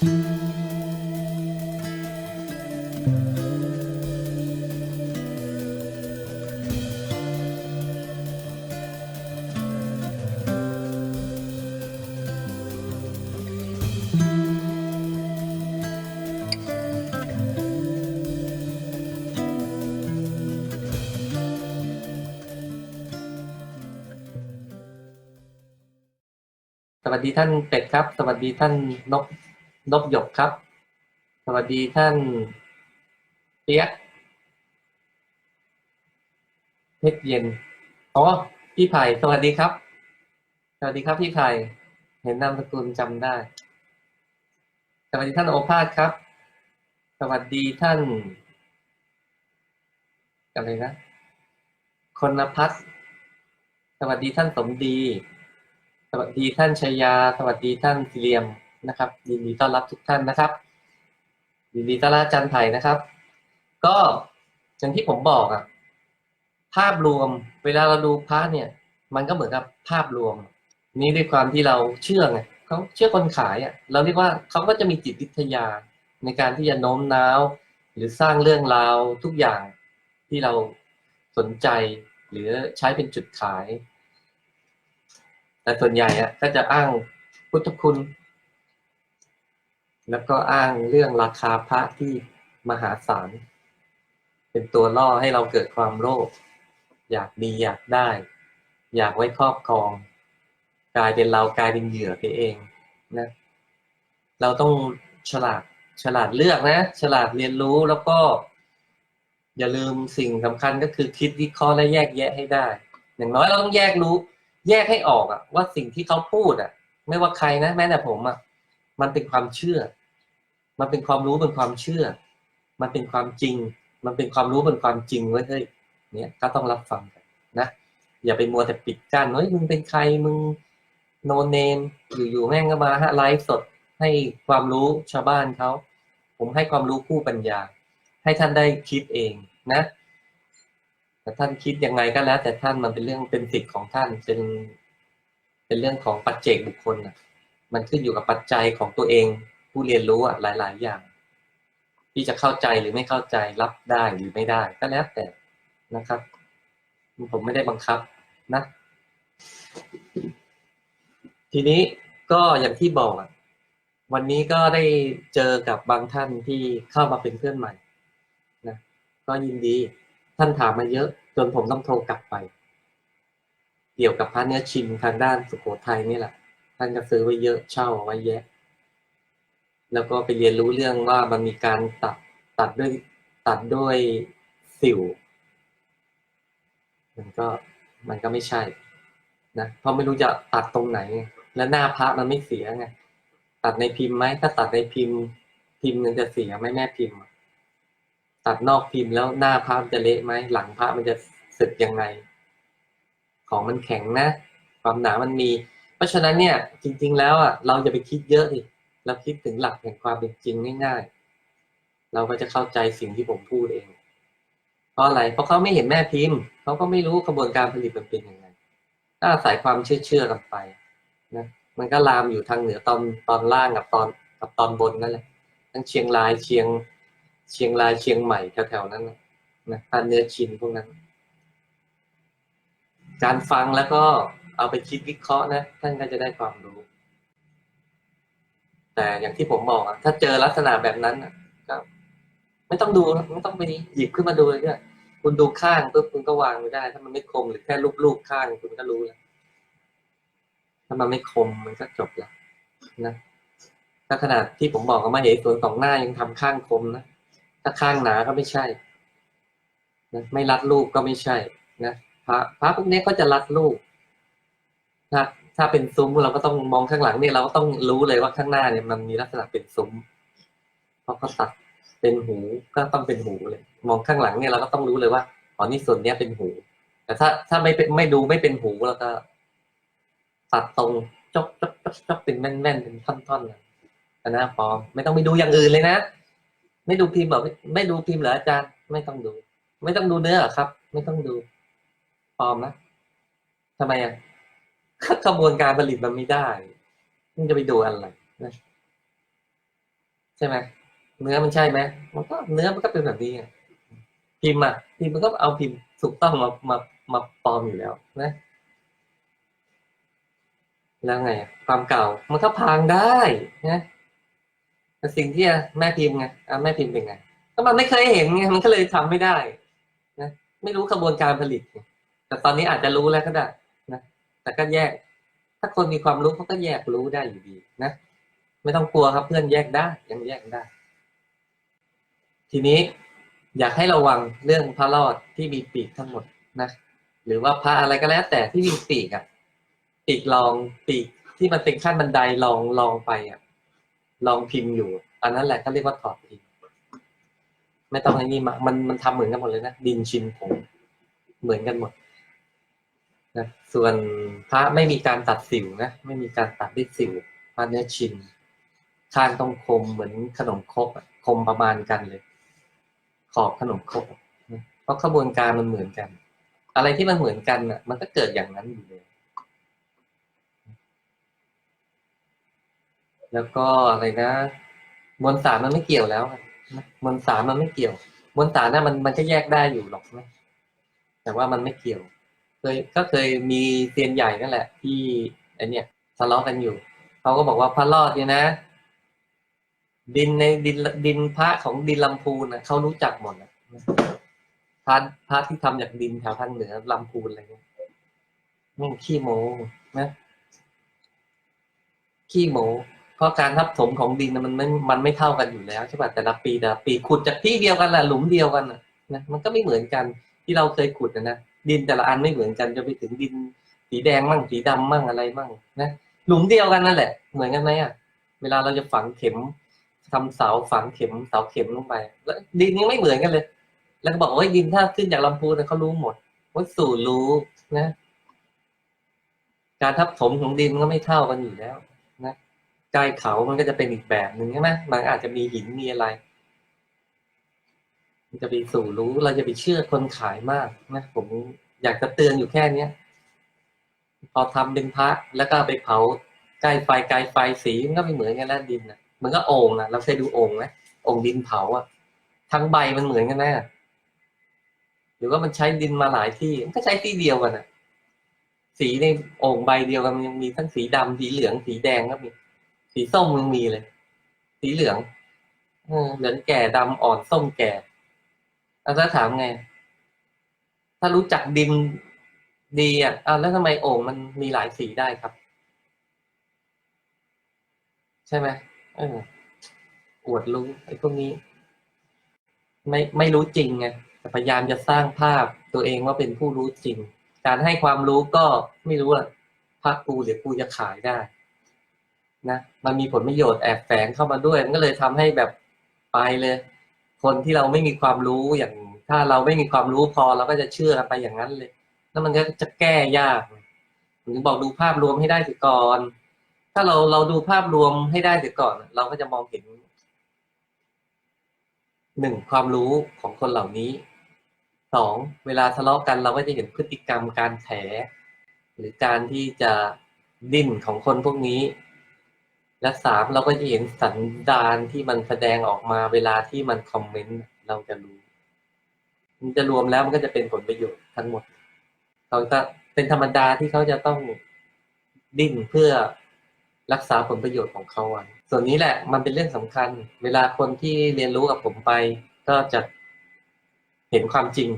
สวัสดีท่านเป็ดครับ สวัสดีท่านนก นกหยกครับ สวัสดีท่านเปียเพชรเย็นอ๋อพี่ไผ่สวัสดีครับ สวัสดีครับพี่ไผ่เห็นนามสกุลจำได้ สวัสดีท่านโอภาสครับ สวัสดีท่านอะไรนะคนพัฒสวัสดีท่านสมดี สวัสดีท่านชยา สวัสดีท่านสิเลียม นะครับยินดีต้อนรับทุกท่านนะครับยินดีต้อนรับอาจารย์ไผ่นะครับ ก็อย่างที่ผมบอกอะภาพรวมเวลาเราดูพระเนี่ย มันก็เหมือนกับภาพรวม นี่ด้วยความที่เราเชื่อไงเขาเชื่อคนขายอะเราเรียกว่าเขาก็จะมีจิตวิทยาในการที่จะโน้มน้าว หรือสร้างเรื่องราวทุกอย่างที่เราสนใจหรือใช้เป็นจุดขาย แต่ส่วนใหญ่อะก็จะอ้างพุทธคุณ แล้วก็อ้างเรื่องราคาพระที่มหาศาล เป็นตัวล่อให้เราเกิดความโลภ อยากมีอยากได้ อยากไว้ครอบครอง กลายเป็นเรากลายเป็นเหยื่อไปเองนะ เราต้องฉลาดฉลาดเลือกนะ ฉลาดเรียนรู้แล้วก็ อย่าลืมสิ่งสำคัญก็คือคิดวิเคราะห์และแยกแยะให้ได้ อย่างน้อยเราต้องแยกรู้ แยกให้ออกอะว่าสิ่งที่เขาพูดอะไม่ว่าใครนะ แม้แต่ผมอะมันเป็นความเชื่อ มันเป็นความรู้เป็นความเชื่อ มันเป็นความจริง มันเป็นความรู้เป็นความจริงไว้เฮ้ยเนี่ยก็ต้องรับฟังกันนะอย่าไปมัวแต่ปิดกั้นเฮ้ยมึงเป็นใครมึงโนเนมอยู่ๆแม่งก็มาฮะไลฟ์สดให้ความรู้ชาวบ้านเขาผมให้ความรู้ผู้ปัญญา ให้ท่านได้คิดเองนะแต่ท่านคิดยังไงก็แล้ว แต่ท่านมันเป็นเรื่องเป็นสิทธิ์ของท่านเป็นเป็นเรื่องของปัจเจกบุคคลนะมันขึ้นอยู่กับปัจจัยของตัวเอง ผู้เรียนรู้อะหลาย ๆ อย่าง ที่จะเข้าใจหรือไม่เข้าใจรับได้หรือไม่ได้ ก็แล้วแต่นะครับ ผมไม่ได้บังคับนะ ทีนี้ก็อย่างที่บอกวันนี้ก็ได้เจอกับบางท่านที่เข้ามาเป็นเพื่อนใหม่นะก็ยินดีท่านถามมาเยอะ จนผมต้องโทรกลับไป เกี่ยวกับพระเนื้อชิมทางด้านสุโขทัยนี่แหละท่านก็ซื้อไว้เยอะเช่าไว้แยะ แล้วก็ไปเรียนรู้เรื่องว่ามันมีการตัดตัดด้วยตัดด้วยสิว มันก็มันก็ไม่ใช่นะเพราะไม่รู้จะตัดตรงไหน และหน้าพระมันไม่เสียไงตัดในพิมพ์ไหมถ้าตัดในพิมพ์ พิมพ์มันจะเสียไหมแม่พิมพ์ ตัดนอกพิมพ์แล้วหน้าพระมันจะเละไหมหลังพระมันจะสึกยังไง ของมันแข็งนะ ความหนามันมี เพราะฉะนั้นเนี่ย จริง ๆ แล้วอะเราจะไปคิดเยอะดิ เราคิดถึงหลักแห่งความเป็นจริงง่ายๆ เราก็จะเข้าใจสิ่งที่ผมพูดเอง เพราะอะไร เพราะเขาไม่เห็นแม่พิมพ์ เขาก็ไม่รู้กระบวนการผลิตมันเป็นยังไง ถ้าอาศัยความเชื่อเชื่อกันไปนะ มันก็ลามอยู่ทางเหนือตอนตอนล่างกับตอนกับตอนบนนั่นแหละ ทั้งเชียงรายเชียง เชียงรายเชียงใหม่แถวๆนั้นนะนะทานเนื้อชินพวกนั้น การฟังแล้วก็เอาไปคิดวิเคราะห์นะ ท่านก็จะได้ความรู้ แต่อย่างที่ผมบอกอะถ้าเจอลักษณะแบบนั้นอะก็ไม่ต้องดูไม่ต้องไปหยิบขึ้นมาดูเลยเนี่ยคุณดูข้างปุ๊บคุณก็วางไม่ได้ ถ้ามันไม่คมหรือแค่ลูบๆข้างคุณก็รู้แล้วถ้ามันไม่คมมันก็จบแล้วนะถ้าขนาดที่ผมบอกว่ามาเหตุส่วนสองหน้ายังทำข้างคมนะถ้าข้างหนาก็ไม่ใช่นะไม่รัดรูปก็ไม่ใช่นะพระพระพวกนี้ก็จะรัดรูปถ้า ถ้าเป็นซุ้มเราก็ต้องมองข้างหลังเนี่ยเราก็ต้องรู้เลยว่าข้างหน้าเนี่ยมันมีลักษณะเป็นซุ้มเพราะเขาตัดเป็นหูก็ต้องเป็นหูเลย มองข้างหลังเนี่ยเราก็ต้องรู้เลยว่าอ๋อนี่ส่วนเนี้ยเป็นหู แต่ถ้าถ้าไม่เป็นไม่ดูไม่เป็นหูแล้วก็ตัดตรงจกจกจกจกเป็นแม่นๆเป็นท่อนๆนะนะพอไม่ต้องไปดูอย่างอื่นเลยนะไม่ดูพิมพ์เหรอไม่ดูพิมพ์เหรออาจารย์ไม่ต้องดู ไม่ต้องดูเนื้อครับ ไม่ต้องดูปลอมนะทำไมอะ กระบวนการผลิตมันไม่ได้มันจะไปดูอะไรนะใช่ไหมเนื้อมันใช่ไหมมันก็เนื้อมันก็เป็นแบบนี้พิมพ์อะพิมพ์มันก็เอาพิมพ์ถูกต้องมามามาปลอมอยู่แล้วนะแล้วไงความเก่ามันก็พังได้นะแต่สิ่งที่แม่พิมพ์ไงแม่พิมพ์เป็นไงก็มันไม่เคยเห็นไงมันก็เลยทำไม่ได้ นะ ไม่รู้กระบวนการผลิต แต่ตอนนี้อาจจะรู้แล้วก็ได้ แต่ก็แยก ถ้าคนมีความรู้เขาก็แยกรู้ได้อยู่ดีนะไม่ต้องกลัวครับเพื่อนแยกได้ยังแยกได้ ทีนี้อยากให้ระวังเรื่องพระรอดที่มีปีกทั้งหมดนะหรือว่าพระอะไรก็แล้ว แต่ที่มีปีกอะปีกลองปีกที่มันเป็นขั้นบันไดลองลองไปอะลองพิมพ์อยู่ อันนั้นแหละก็เรียกว่าถอดพิมพ์ไม่ต้องให้นี่มามันมันทำเหมือนกันหมดเลยนะดินชินผงเหมือนกันหมด นะส่วนพระไม่มีการตัดสิวนะไม่มีการตัดด้วยสิวพระเนื้อชินข้างต้องคมเหมือนขนมครกคมประมาณกันเลย ขอบขนมครกเพราะขบวนการมันเหมือนกัน อะไรที่มันเหมือนกันอะ มันก็เกิดอย่างนั้นอยู่เลยแล้วก็อะไรนะมวลสารมันไม่เกี่ยวแล้วมวลสารมันไม่เกี่ยวมวลสารน่ะมันมันก็แยกได้อยู่หรอกนะแต่ว่ามันไม่เกี่ยว เคยก็เคยมีเซียนใหญ่นั่นแหละ ที่ไอเนี่ยทะเลาะกันอยู่เขาก็บอกว่าพระรอดเนี่ยนะ ดินในดินดินพระของดินลำพูนนะเขารู้จักหมดนะพระพระที่ทำจากดินแถวทางเหนือลำพูนอะไรเงี้ยแม่งขี้โมนะขี้โมเพราะการทับถมของดินนะมันไม่มันไม่เท่ากันอยู่แล้วใช่ป่ะแต่ละปีแต่ละปีขุดจากที่เดียวกันแหละหลุมเดียวกันนะนะมันก็ไม่เหมือนกันที่เราเคยขุดนะนะ ดินแต่ละอันไม่เหมือนกันจะไปถึงดินสีแดงมั่งสีดำมั่งอะไรมั่งนะหลุมเดียวกันนั่นแหละ เหมือนกันไหมอะเวลาเราจะฝังเข็มทำเสาฝังเข็มเสาเข็มลงไป แล้วดินยังไม่เหมือนกันเลย แล้วก็บอกว่าดินถ้าขึ้นจากลำพูนะเขารู้หมดว่าสู่รู้นะ การทับถมของดินก็ไม่เท่ากันอยู่แล้ว นะใกล้เขามันก็จะเป็นอีกแบบหนึ่งใช่ไหมมันอาจจะมีหินมีอะไร จะไปสู่รู้เราจะไปเชื่อคนขายมากนะผมอยากจะเตือนอยู่แค่เนี้ยพอทำเป็นพระแล้วก็ไปเผาใกล้ไฟไกลไฟสีมันก็ไม่เหมือนกันแล้วดินนะมันก็โอ่งนะเราเคยดูโอ่งไหมโอ่งดินเผาอะทั้งใบมันเหมือนกันไหมอะหรือว่ามันใช้ดินมาหลายที่มันก็ใช้ที่เดียวกันอะสีในโอ่งใบเดียวกันมันยังมีทั้งสีดำสีเหลืองสีแดงก็มีสีส้มยังมีเลย สีเหลืองเหลืองแก่ดำอ่อนส้มแก่ แล้วถ้าถามไง ถ้ารู้จักดินดีอะอ้าวแล้วทำไมโอ่งมันมีหลายสีได้ครับ ใช่ไหมเอออวดรู้ไอ้พวกนี้ ไม่ไม่รู้จริงไงแต่พยายามจะสร้างภาพตัวเองว่าเป็นผู้รู้จริง การให้ความรู้ก็ไม่รู้อะพักกูเดี๋ยวกูจะขายได้ นะมันมีผลประโยชน์แอบแฝงเข้ามาด้วย มันก็เลยทำให้แบบไปเลย คนที่เราไม่มีความรู้อย่างถ้าเราไม่มีความรู้พอเราก็จะเชื่อกันไปอย่างนั้นเลย แล้วมันก็จะแก้ยากผมถึงบอกดูภาพรวมให้ได้เสียก่อน ถ้าเราเราดูภาพรวมให้ได้เสียก่อน เราก็จะมองเห็นหนึ่งความรู้ของคนเหล่านี้สองเวลาทะเลาะกันเราก็จะเห็นพฤติกรรมการแถหรือการที่จะดิ้นของคนพวกนี้ และสามเราก็จะเห็นสันดานที่มันแสดงออกมาเวลาที่มันคอมเมนต์เราจะรู้ มันจะรวมแล้วมันก็จะเป็นผลประโยชน์ทั้งหมด เขาจะเป็นธรรมดาที่เขาจะต้องดิ้นเพื่อรักษาผลประโยชน์ของเขาไว้ส่วนนี้แหละมันเป็นเรื่องสำคัญ เวลาคนที่เรียนรู้กับผมไป ก็จะเห็นความจริง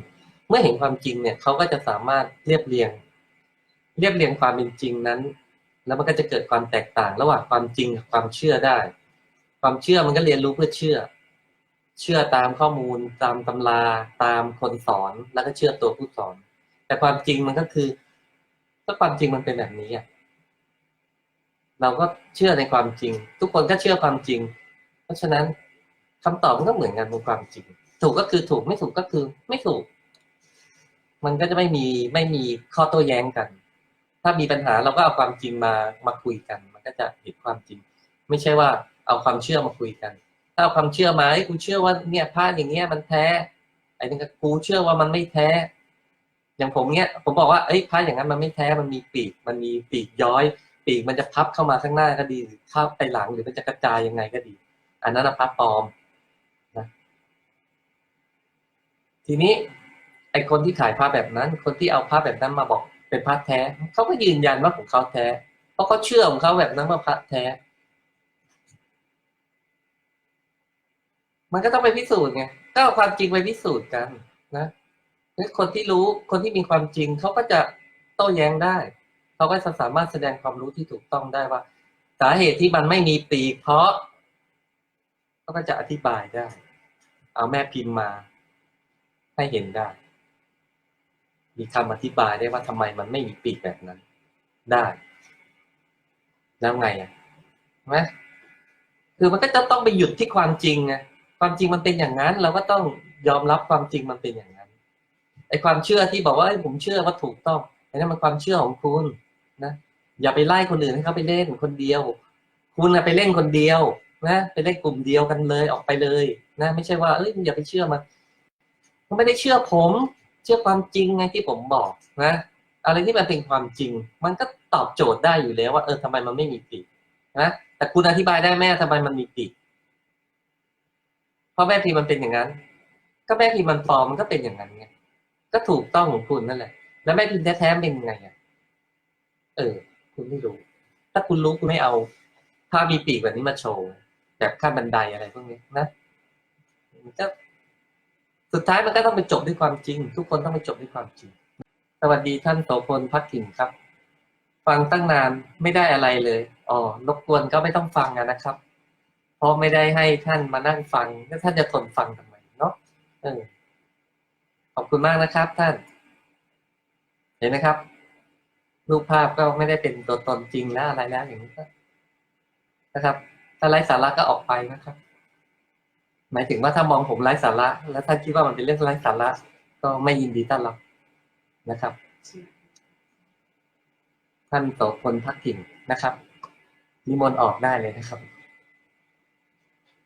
เมื่อเห็นความจริงเนี่ยเขาก็จะสามารถเรียบเรียง เรียบเรียงความเป็นจริงนั้น แล้วมันก็จะเกิดความแตกต่างระหว่างความจริงกับความเชื่อได้ ความเชื่อมันก็เรียนรู้เพื่อเชื่อ เชื่อตามข้อมูล ตามตำราตามคนสอนแล้วก็เชื่อตัวผู้สอน แต่ความจริงมันก็คือถ้าความจริงมันเป็นแบบนี้อะเราก็เชื่อในความจริง ทุกคนก็เชื่อความจริง เพราะฉะนั้นคำตอบมันก็เหมือนกันเป็นความจริง ถูกก็คือถูกไม่ถูกก็คือไม่ถูก มันก็จะไม่มีไม่มีข้อโต้แย้งกัน ถ้ามีปัญหาเราก็เอาความจริงมามาคุยกัน มันก็จะเห็นความจริง ไม่ใช่ว่าเอาความเชื่อมาคุยกัน ถ้าเอาความเชื่อมาไอ้กูเชื่อว่าเนี่ยผ้าอย่างเงี้ยมันแท้ ไอ้นี่ก็กูเชื่อว่ามันไม่แท้ อย่างผมเนี้ยผมบอกว่าเอ้ยผ้าอย่างนั้นมันไม่แท้ มันมีปีก มันมีปีกย้อย ปีกมันจะพับเข้ามาข้างหน้าก็ดีหรือเข้าไปหลังหรือมันจะกระจายยังไงก็ดี อันนั้นนะพระปลอมนะทีนี้ไอคนที่ขายพระแบบนั้น คนที่เอาพระแบบนั้นมาบอก เป็นพระแท้เขาก็ยืนยันว่าของเขาแท้ เพราะเขาเชื่อของเขาแบบนั้นว่าพระแท้ มันก็ต้องไปพิสูจน์ไงก็เอาความจริงไปพิสูจน์กันนะคนที่รู้คนที่มีความจริงเขาก็จะโต้แย้งได้เขาก็จะสามารถแสดงความรู้ที่ถูกต้องได้ว่า สาเหตุที่มันไม่มีปีกเพราะเขาก็จะอธิบายได้ เอาแม่พิมพ์มา ให้เห็นได้ มีคำอธิบายได้ว่าทำไมมันไม่มีปีกแบบนั้น ได้ แล้วไงอะใช่ไหมคือมันก็จะต้องไปหยุดที่ความจริงไงความจริงมันเป็นอย่างนั้น เราก็ต้องยอมรับความจริงมันเป็นอย่างนั้นไอ้ความเชื่อที่บอกว่าผมเชื่อว่าถูกต้องอันนั้นมันความเชื่อของคุณนะอย่าไปไล่คนอื่นให้เขาไปเล่นคนเดียว คุณนะไปเล่นคนเดียว นะไปเล่นกลุ่มเดียวกันเลยออกไปเลย นะ ไม่ใช่ว่าเอ้ยอย่าไปเชื่อมันมันไม่ได้เชื่อผม เชื่อความจริงไงที่ผมบอกนะอะไรที่มันเป็นความจริง มันก็ตอบโจทย์ได้อยู่แล้วว่าเออทำไมมันไม่มีปีกนะแต่คุณอธิบายได้แม่ทำไมมันมีปีกเพราะแม่พีมันเป็นอย่างนั้น ก็แม่พีมันฟอมมันก็เป็นอย่างนั้นไงก็ถูกต้องของคุณนั่นแหละ แล้วแม่พิมพ์แท้ๆเป็นยังไงอะเออ คุณไม่รู้ ถ้าคุณรู้คุณไม่เอาภาพมีปีกแบบนี้มาโชว์แบบขั้นบันไดอะไรพวกนี้นะมันก็ สุดท้ายมันก็ต้องไปจบด้วยความจริง ทุกคนต้องไปจบด้วยความจริง สวัสดีท่านโสพลพักกิ่งครับ ฟังตั้งนานไม่ได้อะไรเลยอ๋อรบกวนก็ไม่ต้องฟังนะครับ เพราะไม่ได้ให้ท่านมานั่งฟังแล้วท่านจะทนฟังทำไมเนาะเออขอบคุณมากนะครับ ท่าน เห็นไหมครับ รูปภาพก็ไม่ได้เป็นตัวตนจริงแล้วอะไรแล้วอย่างนี้ก็นะครับ ถ้าไร้สาระก็ออกไปนะครับ หมายถึงว่าถ้ามองผมไร้สาระ แล้วท่านคิดว่ามันเป็นเรื่องไร้สาระ ก็ไม่ยินดีต้อนรับนะครับ ท่านโสพลพักถิ่นนะครับนิมนต์ออกได้เลยนะครับ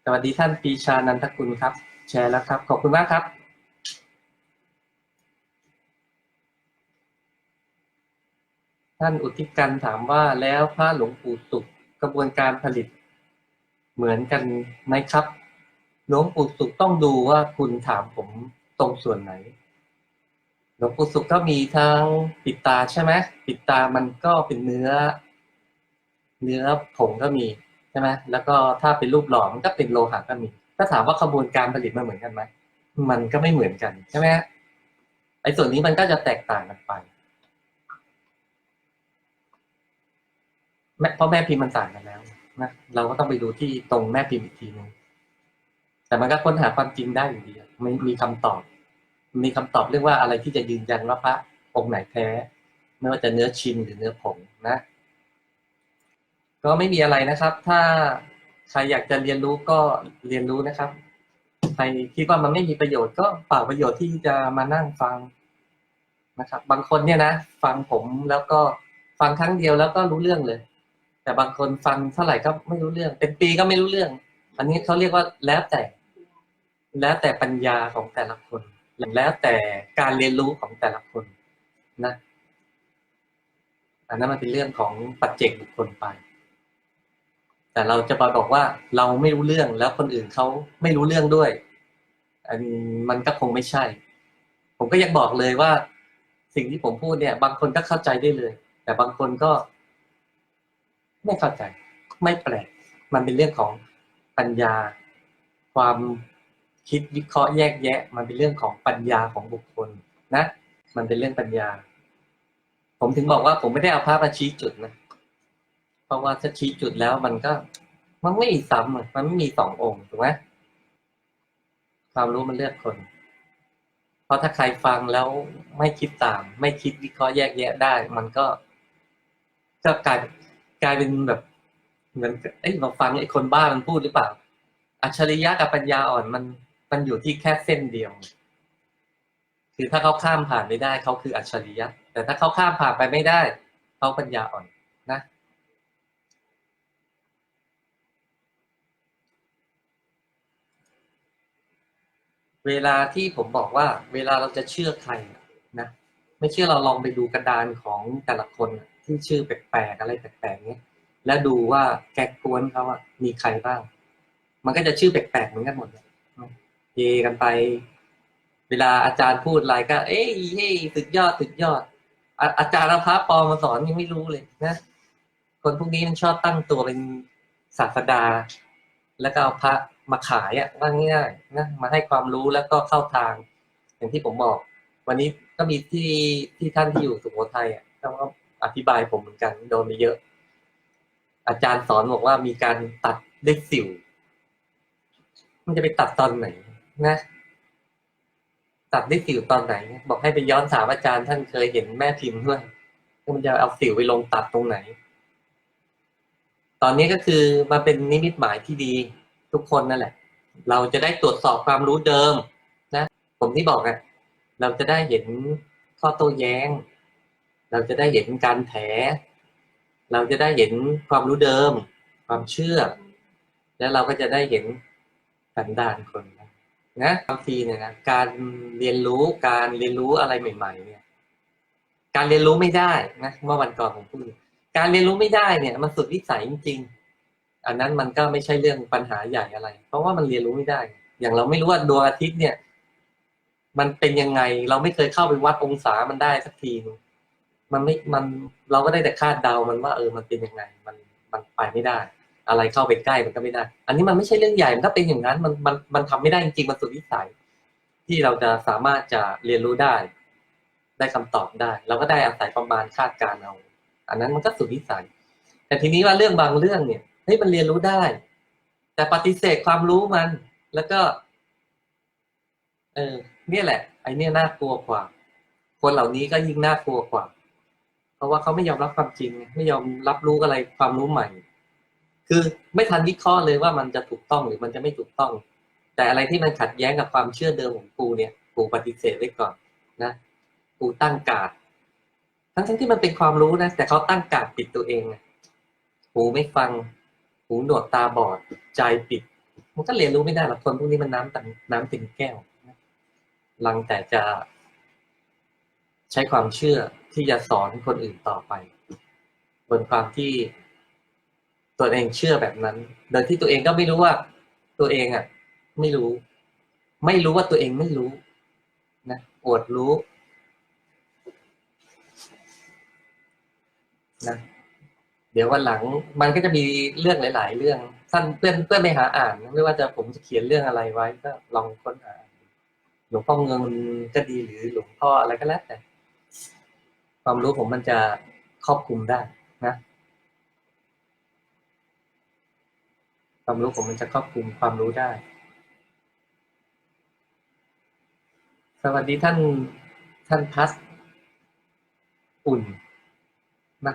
สวัสดีท่านปีชานันทกุลครับ แชร์แล้วครับ ขอบคุณมากครับท่านอุทิศกันถามว่าแล้วพระหลวงปู่สุขกระบวนการผลิตเหมือนกันไหมครับ หลวงปู่สุขต้องดูว่าคุณถามผมตรงส่วนไหน หลวงปู่สุขก็มีทั้งปิดตาใช่ไหมปิดตามันก็เป็นเนื้อ เนื้อผงก็มีใช่ไหมแล้วก็ถ้าเป็นรูปหล่อมันก็เป็นโลหะก็มี ถ้าถามว่าขบวนการผลิตมันเหมือนกันไหมมันก็ไม่เหมือนกันใช่ไหมไอ้ส่วนนี้มันก็จะแตกต่างกันไปแม่เพราะแม่พิมพ์มันต่างกันแล้วนะเราก็ต้องไปดูที่ตรงแม่พิมพ์อีกทีนึง แต่มันก็ค้นหาความจริงได้อยู่ดีไม่มีคำตอบ มีคำตอบเรื่องว่าอะไรที่จะยืนยันว่าพระองค์ไหนแท้ ไม่ว่าจะเนื้อชินหรือเนื้อผงนะ ก็ไม่มีอะไรนะครับ ถ้าใครอยากจะเรียนรู้ก็เรียนรู้นะครับ ใครคิดว่ามันไม่มีประโยชน์ก็เปล่าประโยชน์ที่จะมานั่งฟังนะครับ บางคนเนี่ยนะ ฟังผมแล้วก็ฟังครั้งเดียวแล้วก็รู้เรื่องเลย แต่บางคนฟังเท่าไหร่ก็ไม่รู้เรื่อง เป็นปีก็ไม่รู้เรื่อง อันนี้เขาเรียกว่าแล้วแต่ แล้วแต่ปัญญาของแต่ละคน แล้วแต่การเรียนรู้ของแต่ละคนนะอันนั้นมันเป็นเรื่องของปัจเจกบุคคลไป แต่เราจะมาบอกว่าเราไม่รู้เรื่องแล้วคนอื่นเขาไม่รู้เรื่องด้วย อันมันก็คงไม่ใช่ ผมก็ยังบอกเลยว่า สิ่งที่ผมพูดเนี่ย บางคนก็เข้าใจได้เลย แต่บางคนก็ ไม่เข้าใจ ไม่แปลก มันเป็นเรื่องของปัญญา ความ คิดวิเคราะห์แยกแยะ มันเป็นเรื่องของปัญญาของบุคคลนะ มันเป็นเรื่องปัญญา ผมถึงบอกว่าผมไม่ได้เอาภาพมาชี้จุดนะ เพราะว่าถ้าชี้จุดแล้วมันก็ มันไม่มีซ้ำมันไม่มีสององค์ถูกไหมความรู้มันเลือกคน เพราะถ้าใครฟังแล้วไม่คิดตาม ไม่คิดวิเคราะห์แยกแยะได้ มันก็ก็กลายกลายเป็นแบบเหมือนเอ้ยเราฟังไอ้คนบ้ามันพูดหรือเปล่า อัจฉริยะกับปัญญาอ่อนมัน มันอยู่ที่แค่เส้นเดียว คือถ้าเขาข้ามผ่านไม่ได้เขาคืออัจฉริยะ แต่ถ้าเขาข้ามผ่านไปไม่ได้เขาปัญญาอ่อนนะเวลาที่ผมบอกว่า เวลาเราจะเชื่อใครนะไม่เชื่อเราลองไปดูกระดานของแต่ละคนที่ชื่อแปลกๆอะไรแปลกๆเนี้ยแล้วดูว่าแกกวนเขาอะมีใครบ้าง มันก็จะชื่อแปลกๆเหมือนกันหมดเลย เฮกันไป เวลาอาจารย์พูดอะไรก็ เอ้ยเฮ้ยสุดยอดสุดยอด อาอาจารย์พระปอมมาสอนยังไม่รู้เลยนะคนพวกนี้มันชอบตั้งตัวเป็นศาสดา แล้วก็เอาพระมาขายอะว่าง่ายๆนะมาให้ความรู้แล้วก็เข้าทาง อย่างที่ผมบอก วันนี้ก็มีที่ที่ท่านที่อยู่สุโขทัยอะเขาก็อธิบายผมเหมือนกันโดนไปเยอะ อาจารย์สอนบอกว่ามีการตัดเลขสิว มันจะไปตัดตอนไหน นะตัดเลขสิวตอนไหน บอกให้ไปย้อนถามอาจารย์ท่านเคยเห็นแม่พิมพ์ด้วยว่ามันจะเอาสิวไปลงตัดตรงไหน ตอนนี้ก็คือมาเป็นนิมิตหมายที่ดีทุกคนนั่นแหละ เราจะได้ตรวจสอบความรู้เดิม นะ ผมที่บอกอะเราจะได้เห็นข้อโต้แย้ง เราจะได้เห็นการแถเราจะได้เห็นความรู้เดิม ความเชื่อ แล้วเราก็จะได้เห็นสันดานคน นะบางทีเนี่ยนะการเรียนรู้การเรียนรู้อะไรใหม่ ๆ เนี่ย การเรียนรู้ไม่ได้นะเมื่อวันก่อนผมพูดการเรียนรู้ไม่ได้เนี่ย มันสุดวิสัยจริง ๆ อันนั้นมันก็ไม่ใช่เรื่องปัญหาใหญ่อะไร เพราะว่ามันเรียนรู้ไม่ได้ อย่างเราไม่รู้ว่าดวงอาทิตย์เนี่ย มันเป็นยังไงเราไม่เคยเข้าไปวัดองศามันได้สักทีนึงมันไม่มันเราก็ได้แต่คาดเดามันว่า เออมันเป็นยังไง มันมันไปไม่ได้ อะไรเข้าไปใกล้มันก็ไม่ได้ อันนี้มันไม่ใช่เรื่องใหญ่ มันก็เป็นอย่างนั้น มันมันมันทำไม่ได้จริงๆ มันสุดวิสัย ที่เราจะสามารถจะเรียนรู้ได้ ได้คำตอบได้ เราก็ได้อาศัยประมาณคาดการณ์เอา อันนั้นมันก็สุดวิสัย แต่ทีนี้ว่าเรื่องบางเรื่องเนี่ย เฮ้ยมันเรียนรู้ได้ แต่ปฏิเสธความรู้มัน แล้วก็ เออ เนี่ยแหละ ไอเนี่ยน่ากลัวกว่า คนเหล่านี้ก็ยิ่งน่ากลัวกว่า เพราะว่าเขาไม่ยอมรับความจริง ไม่ยอมรับรู้อะไรความรู้ใหม่ คือไม่ทันวิเคราะห์เลยว่ามันจะถูกต้องหรือมันจะไม่ถูกต้อง แต่อะไรที่มันขัดแย้งกับความเชื่อเดิมของกูเนี่ยกูปฏิเสธไว้ก่อนนะกูตั้งการดทั้งที่มันเป็นความรู้นะ แต่เขาตั้งการดปิดตัวเองหูไม่ฟัง หูหนวกตาบอดใจปิด มันก็เรียนรู้ไม่ได้หรอกคนพวกนี้มันน้ำตันน้ำต็มแก้วลังแต่จะใช้ความเชื่อที่จะสอนคนอื่นต่อไป บนความที่ ตัวเองเชื่อแบบนั้น โดยที่ตัวเองก็ไม่รู้ว่า ตัวเองอะ ไม่รู้ ไม่รู้ว่าตัวเองไม่รู้นะอดรู้นะเดี๋ยววันหลังมันก็จะมีเรื่องหลาย ๆ เรื่องท่านเพื่อนเพื่อนไปหาอ่าน ไม่ว่าจะผมจะเขียนเรื่องอะไรไว้ก็ลองค้นหาหลวงพ่อเงินก็ดีหรือหลวงพ่ออะไรก็แล้วแต่ ความรู้ผมมันจะครอบคลุมได้นะ ความรู้ผมมันจะครอบคลุมความรู้ได้ สวัสดีท่านท่านพัสอุ่นนะ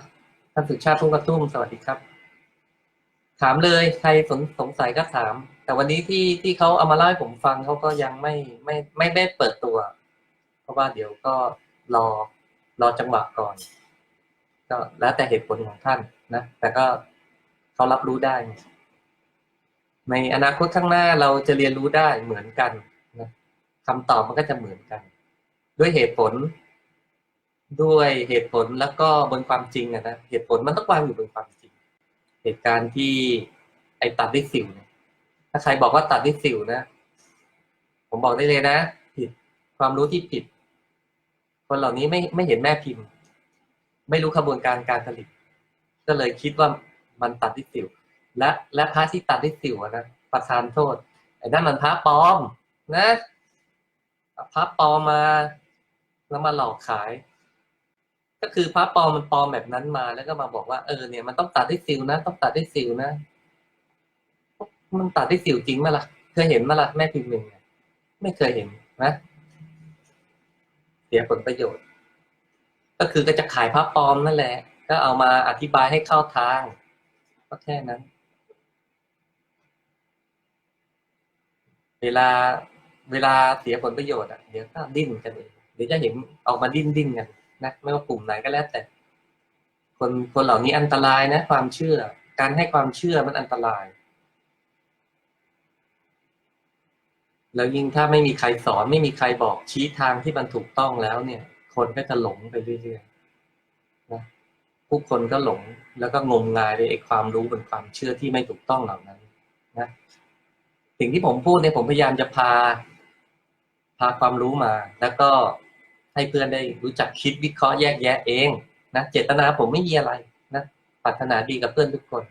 ท่านสุชาติทุ่งกระทุ่มสวัสดีครับ ถามเลยใครสนสงสัยก็ถาม แต่วันนี้ที่ที่เขาเอามาเล่าให้ผมฟังเขาก็ยังไม่ไม่ไม่ได้เปิดตัว เพราะว่าเดี๋ยวก็รอรอจังหวะก่อน ก็แล้วแต่เหตุผลของท่านนะ แต่ก็เขารับรู้ได้ ในอนาคตข้างหน้าเราจะเรียนรู้ได้เหมือนกันนะคำตอบมันก็จะเหมือนกัน ด้วยเหตุผล ด้วยเหตุผลแล้วก็บนความจริงอะนะเหตุผลมันต้องวางอยู่บนความจริง เหตุการณ์ที่ไอ้ตัดด้วยสิวนี่ยถ้าใครบอกว่าตัดด้วยสิวนะ ผมบอกได้เลยนะผิดความรู้ที่ผิด คนเหล่านี้ไม่ไม่เห็นแม่พิมพ์ ไม่รู้ขบวนการการผลิต ก็เลยคิดว่ามันตัดด้วยสิว และและพระที่ตัดด้วยสิวนะประทานโทษไอ้นั่นมันพระปลอม นะเอาพระปลอมมา แล้วมาหลอกขาย ก็คือพระปลอมมันปลอมแบบนั้นมา แล้วก็มาบอกว่าเออเนี่ยมันต้องตัดด้วยสิวนะต้องตัดด้วยสิวนะมันตัดด้วยสิวจริงไหมล่ะเคยเห็นไหมล่ะแม่พิมพ์หนึ่งไม่เคยเห็นนะเสียผลประโยชน์ ก็คือก็จะขายพระปลอมนั่นแหละ ก็เอามาอธิบายให้เข้าทางก็แค่นั้น เวลาเวลาเสียผลประโยชน์อะเดี๋ยวก็ดิ้นกันเองเดี๋ยวจะเห็นออกมาดิ้นดิ้นกันนะไม่ว่ากลุ่มไหนก็แล้วแต่ คนคนเหล่านี้อันตรายนะ ความเชื่อ การให้ความเชื่อมันอันตราย แล้วยิ่งถ้าไม่มีใครสอนไม่มีใครบอกชี้ทางที่มันถูกต้องแล้วเนี่ย คนก็จะหลงไปเรื่อยๆนะผู้คนก็หลงแล้วก็งมงายในไอ้ความรู้บนความเชื่อที่ไม่ถูกต้องเหล่านั้น นะ สิ่งที่ผมพูดเนี่ยผมพยายามจะพา พาความรู้มา แล้วก็ให้เพื่อนได้รู้จักคิดวิเคราะห์แยกแยะเองนะเจตนาผมไม่มีอะไรนะปรารถนาดีกับเพื่อนทุกคน